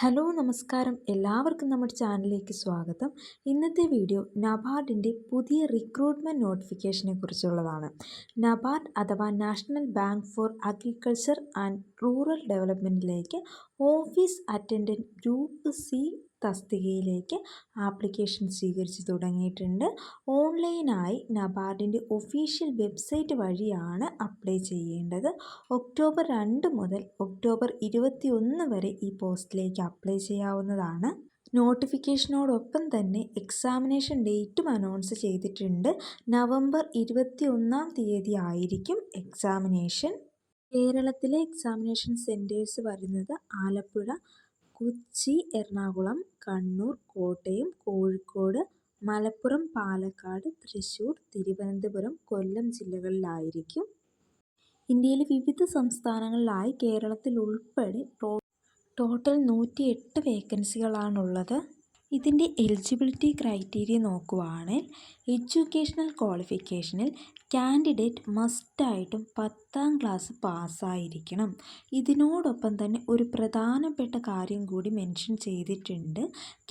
Hello നമസ്കാരം. എല്ലാവർക്കും നമ്മുടെ ചാനലിലേക്ക് സ്വാഗതം. ഇന്നത്തെ വീഡിയോ നബാർഡിന്റെ പുതിയ റിക്രൂട്ട്മെന്റ് നോട്ടിഫിക്കേഷനെ കുറിച്ചുള്ളതാണ്. നബാർഡ് അഥവാ National Bank for Agriculture and Rural ഡെവലപ്മെന്റിലേക്ക് office attendant group C തസ്തികയിലേക്ക് ആപ്ലിക്കേഷൻ സ്വീകരിച്ചു തുടങ്ങിയിട്ടുണ്ട്. ഓൺലൈനായി നബാർഡിന്റെ ഒഫീഷ്യൽ വെബ്സൈറ്റ് വഴിയാണ് അപ്ലൈ ചെയ്യേണ്ടത്. ഒക്ടോബർ രണ്ട് മുതൽ ഒക്ടോബർ ഇരുപത്തി ഒന്ന് വരെ ഈ പോസ്റ്റിലേക്ക് അപ്ലൈ ചെയ്യാവുന്നതാണ്. നോട്ടിഫിക്കേഷനോടൊപ്പം തന്നെ എക്സാമിനേഷൻ ഡേറ്റും അനൗൺസ് ചെയ്തിട്ടുണ്ട്. നവംബർ ഇരുപത്തി ഒന്നാം തീയതി ആയിരിക്കും എക്സാമിനേഷൻ. കേരളത്തിലെ എക്സാമിനേഷൻ സെന്റേഴ്സ് വരുന്നത് ആലപ്പുഴ കൊച്ചി എറണാകുളം കണ്ണൂർ കോട്ടയം കോഴിക്കോട് മലപ്പുറം പാലക്കാട് തൃശ്ശൂർ തിരുവനന്തപുരം കൊല്ലം ജില്ലകളിലായിരിക്കും. ഇന്ത്യയിലെ വിവിധ സംസ്ഥാനങ്ങളിലായി കേരളത്തിൽ ഉൾപ്പെടെ ടോട്ടൽ നൂറ്റി എട്ട് വേക്കൻസികളാണുള്ളത്. ഇതിന്റെ എലിജിബിലിറ്റി ക്രൈറ്റീരിയ നോക്കുവാണെങ്കിൽ എഡ്യൂക്കേഷണൽ ക്വാളിഫിക്കേഷനിൽ കാൻഡിഡേറ്റ് മസ്റ്റായിട്ടും പത്താം ക്ലാസ് പാസ്സായിരിക്കണം ഇതിനോടൊപ്പം തന്നെ ഒരു പ്രധാനപ്പെട്ട കാര്യം കൂടി മെൻഷൻ ചെയ്തിട്ടുണ്ട്.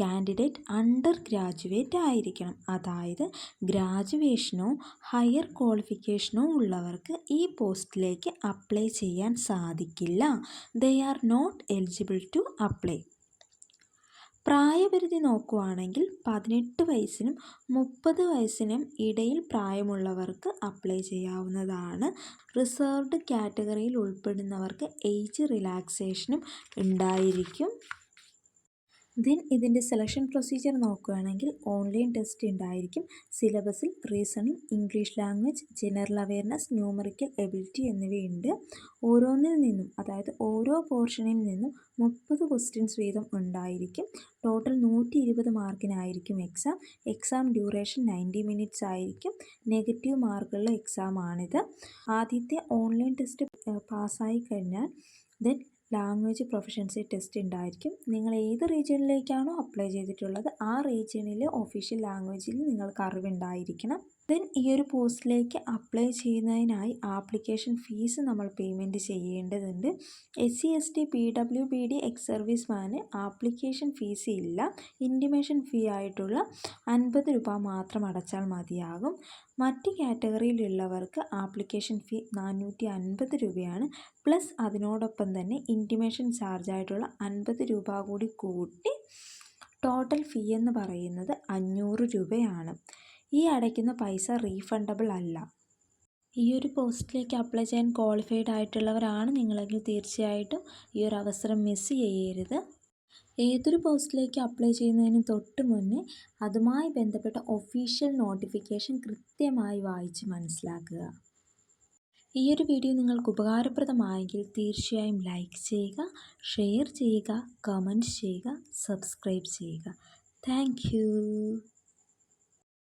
കാൻഡിഡേറ്റ് അണ്ടർ ഗ്രാജുവേറ്റ് ആയിരിക്കണം. അതായത് ഗ്രാജുവേഷനോ ഹയർ ക്വാളിഫിക്കേഷനോ ഉള്ളവർക്ക് ഈ പോസ്റ്റിലേക്ക് അപ്ലൈ ചെയ്യാൻ സാധിക്കില്ല. They are not eligible to apply പ്രായപരിധി നോക്കുവാണെങ്കിൽ പതിനെട്ട് വയസ്സിനും മുപ്പത് വയസ്സിനും ഇടയിൽ പ്രായമുള്ളവർക്ക് അപ്ലൈ ചെയ്യാവുന്നതാണ്. റിസർവ്ഡ് കാറ്റഗറിയിൽ ഉൾപ്പെടുന്നവർക്ക് ഏജ് റിലാക്സേഷനും ഉണ്ടായിരിക്കും. ദെൻ ഇതിന്റെ സെലക്ഷൻ പ്രൊസീജിയർ നോക്കുകയാണെങ്കിൽ ഓൺലൈൻ ടെസ്റ്റ് ഉണ്ടായിരിക്കും. സിലബസിൽ reasoning English language general awareness numerical ability എന്നിവയുണ്ട്. ഓരോന്നിൽ നിന്നും അതായത് ഓരോ പോർഷനിൽ നിന്നും മുപ്പത് ക്വസ്റ്റ്യൻസ് വീതം ഉണ്ടായിരിക്കും. ടോട്ടൽ നൂറ്റി ഇരുപത് മാർക്കിനായിരിക്കും exam exam duration ninety minutes ആയിരിക്കും. നെഗറ്റീവ് മാർക്കുള്ള എക്സാമാണിത് ആദ്യത്തെ ഓൺലൈൻ ടെസ്റ്റ് പാസ്സായി കഴിഞ്ഞാൽ ദെൻ ലാംഗ്വേജ് പ്രൊഫഷൻസി ടെസ്റ്റ് ഉണ്ടായിരിക്കും. നിങ്ങൾ ഏത് റീജിയണിലേക്കാണോ അപ്ലൈ ചെയ്തിട്ടുള്ളത് ആ റീജിയണിലെ ഒഫീഷ്യൽ ലാംഗ്വേജിൽ നിങ്ങൾക്ക് അറിവുണ്ടായിരിക്കണം. ദെൻ ഈ ഒരു പോസ്റ്റിലേക്ക് അപ്ലൈ ചെയ്യുന്നതിനായി ആപ്ലിക്കേഷൻ ഫീസ് നമ്മൾ പേയ്മെന്റ് ചെയ്യേണ്ടതുണ്ട്. S C S T P W B D ex സർവീസ്മാന് application fees ഇല്ല. ഇന്റിമേഷൻ ഫീ ആയിട്ടുള്ള അൻപത് രൂപ മാത്രം അടച്ചാൽ മതിയാകും. മറ്റ് കാറ്റഗറിയിലുള്ളവർക്ക് ആപ്ലിക്കേഷൻ ഫീ നാനൂറ്റി അൻപത് രൂപയാണ്. പ്ലസ് അതിനോടൊപ്പം തന്നെ ഇന്റിമേഷൻ ചാർജായിട്ടുള്ള അൻപത് രൂപ കൂടി കൂട്ടി ടോട്ടൽ ഫീ എന്ന് പറയുന്നത് അഞ്ഞൂറ് രൂപയാണ്. ഈ അടയ്ക്കുന്ന പൈസ റീഫണ്ടബിൾ അല്ല. ഈ ഒരു പോസ്റ്റിലേക്ക് അപ്ലൈ ചെയ്യാൻ ക്വാളിഫൈഡ് ആയിട്ടുള്ളവരാണ് നിങ്ങളെങ്കിൽ തീർച്ചയായിട്ടും ഈ ഒരു അവസരം മിസ്സ് ചെയ്യരുത്. ഏതൊരു പോസ്റ്റിലേക്ക് അപ്ലൈ ചെയ്യുന്നതിന് തൊട്ട് മുന്നേ അതുമായി ബന്ധപ്പെട്ട ഒഫീഷ്യൽ നോട്ടിഫിക്കേഷൻ കൃത്യമായി വായിച്ച് മനസ്സിലാക്കുക. ഈ ഒരു വീഡിയോ നിങ്ങൾക്ക് ഉപകാരപ്രദമായെങ്കിൽ തീർച്ചയായും ലൈക്ക് ചെയ്യുക ഷെയർ ചെയ്യുക കമന്റ് ചെയ്യുക സബ്സ്ക്രൈബ് ചെയ്യുക. താങ്ക്